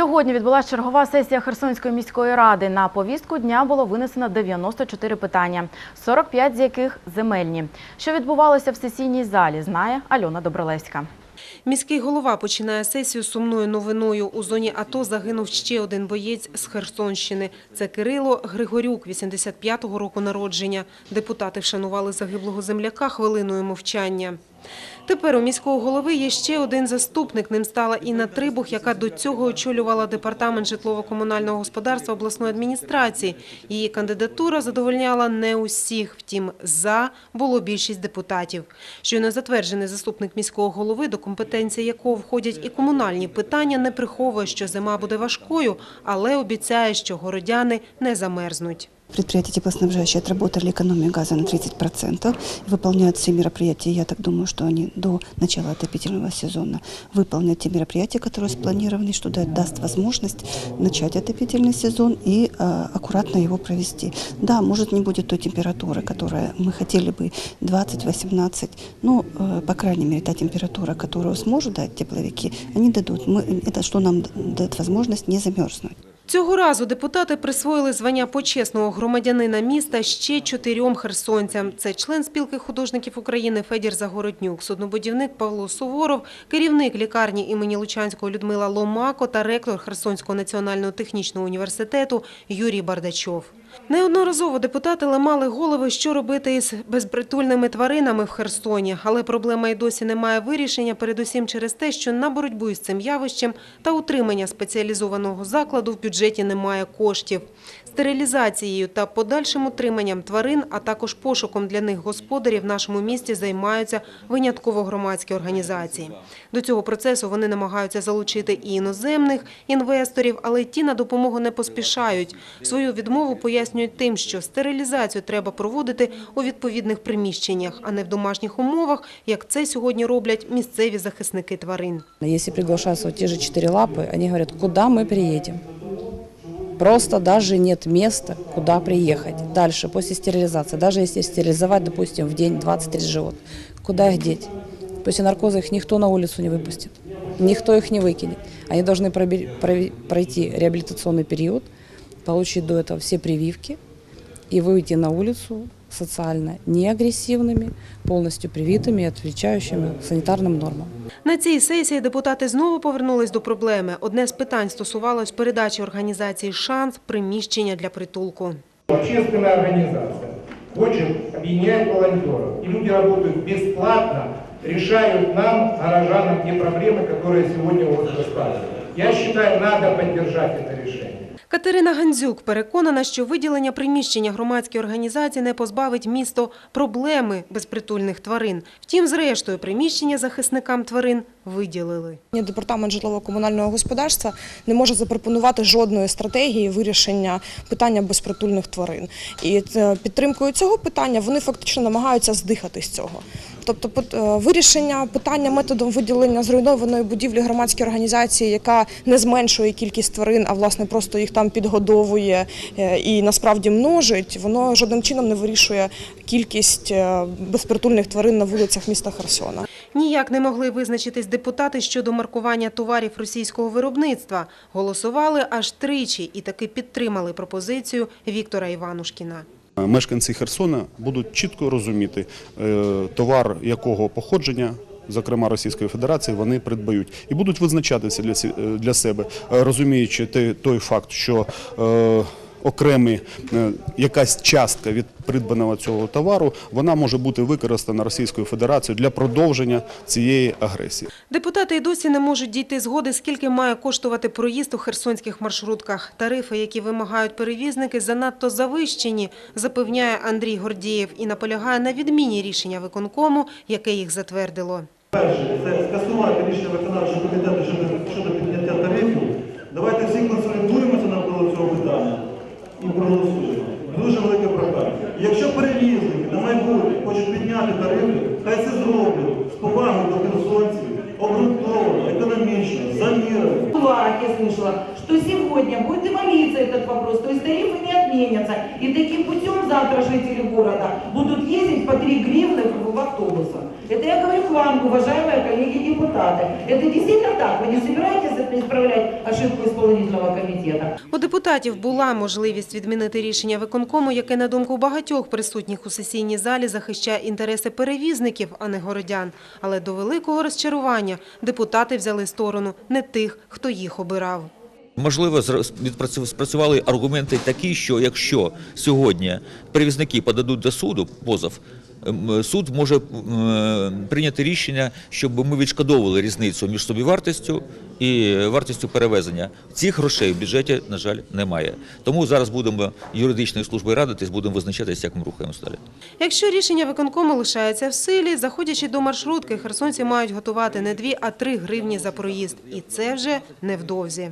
Сьогодні відбулася чергова сесія Херсонської міської ради. На повістку дня було винесено 94 питання, 45 з яких земельні. Що відбувалося в сесійній залі, знає Альона Добролевська. Міський голова починає сесію сумною новиною. У зоні АТО загинув ще один боєць з Херсонщини. Це Кирило Григорюк, 85-го року народження. Депутати вшанували загиблого земляка хвилиною мовчання. Тепер у міського голови є ще один заступник. Ним стала Інна Трибух, яка до цього очолювала департамент житлово-комунального господарства обласної адміністрації. Її кандидатура задовольняла не усіх. Втім, за було більшість депутатів. Щойно затверджений заступник міського голови, до компетенції якого входять і комунальні питання, не приховує, що зима буде важкою, але обіцяє, що городяни не замерзнуть. Предприятия теплоснабжающие отработали экономию газа на 30%, выполняют все мероприятия. Я так думаю, что они до начала отопительного сезона выполнят те мероприятия, которые спланированы, что да- даст возможность начать отопительный сезон и э, аккуратно его провести. Да, может не будет той температуры, которая мы хотели бы 20-18, но, э, по крайней мере, та температура, которую сможет дать тепловики, они дадут. Мы, это что нам дает возможность не замерзнуть. Цього разу депутати присвоїли звання почесного громадянина міста ще чотирьом херсонцям. Це член спілки художників України Федір Загороднюк, суднобудівник Павло Суворов, керівник лікарні імені Лучанського Людмила Ломако та ректор Херсонського національного технічного університету Юрій Бардачов. Неодноразово депутати ламали голови, що робити із безпритульними тваринами в Херсоні, але проблема й досі не має вирішення, передусім через те, що на боротьбу із цим явищем та утримання спеціалізованого закладу в бюджеті немає коштів. Стерилізацією та подальшим утриманням тварин, а також пошуком для них господарів в нашому місті займаються винятково громадські організації. До цього процесу вони намагаються залучити і іноземних інвесторів, але ті на допомогу не поспішають. Свою відмову пояснюють тим, що стерилізацію треба проводити у відповідних приміщеннях, а не в домашніх умовах, як це сьогодні роблять місцеві захисники тварин. Если приглашаются вот те же четыре лапы, они говорят, куда мы приедем. Просто даже нет места, куда приехать. Дальше, после стерилизации, даже если стерилизовать, допустим, в день 20-30 живот, куда их деть? После наркоза их никто на улицу не выпустит, никто их не выкинет. Они должны проби- прови- пройти реабилитационный период, получить до этого все прививки и выйти на улицу социально неагрессивными, полностью привитыми и отвечающими санитарным нормам. На цій сесії депутати знову повернулись до проблеми. Одне з питань стосувалось передачі організації «Шанс» приміщення для притулку. Общественная организация хочет объединять волонтеров, и люди работают бесплатно, решают нам, горожанам, те проблемы, которые сегодня у вас достали. Я считаю, надо поддержать это решение. Катерина Гандзюк переконана, що виділення приміщення громадській організації не позбавить місто проблеми безпритульних тварин. Втім, зрештою, приміщення захисникам тварин виділили. Департамент житлово-комунального господарства не може запропонувати жодної стратегії вирішення питання безпритульних тварин. І е, підтримкою цього питання вони фактично намагаються здихати з цього. Тобто е, вирішення питання методом виділення зруйнованої будівлі громадської організації, яка не зменшує кількість тварин, а власне просто їх там підгодовує е, і насправді множить, воно жодним чином не вирішує кількість е, безпритульних тварин на вулицях міста Херсона. Ніяк не могли визначитись депутати щодо маркування товарів російського виробництва. Голосували аж тричі і таки підтримали пропозицію Віктора Іванушкіна. Мешканці Херсона будуть чітко розуміти, е, товар якого походження, зокрема Російської Федерації, вони придбають. І будуть визначатися для, е, для себе, е, розуміючи той факт, що е, окремі е, якась частка від придбаного цього товару, вона може бути використана Російською Федерацією для продовження цієї агресії. Депутати й досі не можуть дійти згоди, скільки має коштувати проїзд у херсонських маршрутках. Тарифи, які вимагають перевізники, занадто завищені, запевняє Андрій Гордієв і наполягає на відміні рішення виконкому, яке їх затвердило. Перше, це скасувати рішення виконавчого комітету щодо, підняття тарифів. Давайте всі питання і проголосуємо. Дуже велике прохання. І Якщо перевізники на майбутнє хочуть підняти тарифи, хай це зроблять з повагою до херсонців, обґрунтовано, економічно, за запланировали. В кулуарах я слышала, что сегодня будет эволюция этот вопрос, то есть тарифы не отменятся. И таким путем завтра жители города будут ездить по 3 гривны в в автобусах. Это я говорю к вам, уважаемые коллеги-депутаты. Это действительно так? Вы не собираетесь исправлять ошибку исполнительного комитета? У депутатів була можливість відмінити рішення виконкому, яке, на думку багатьох присутніх у сесійній залі, захищає інтереси перевізників, а не городян. Але до великого розчарування депутати взяли сторону не тих, хто їх обирав. Можливо, спрацювали аргументи такі, що якщо сьогодні перевізники подадуть до суду позов, ем, суд може ем, прийняти рішення, щоб ми відшкодовували різницю між собівартістю і вартістю перевезення. Цих грошей в бюджеті, на жаль, немає. Тому зараз будемо юридичною службою радитись, будемо визначатися, як ми рухаємося далі. Якщо рішення виконкому лишається в силі, заходячи до маршрутки, херсонці мають готувати не 2, а 3 гривні за проїзд. І це вже невдовзі.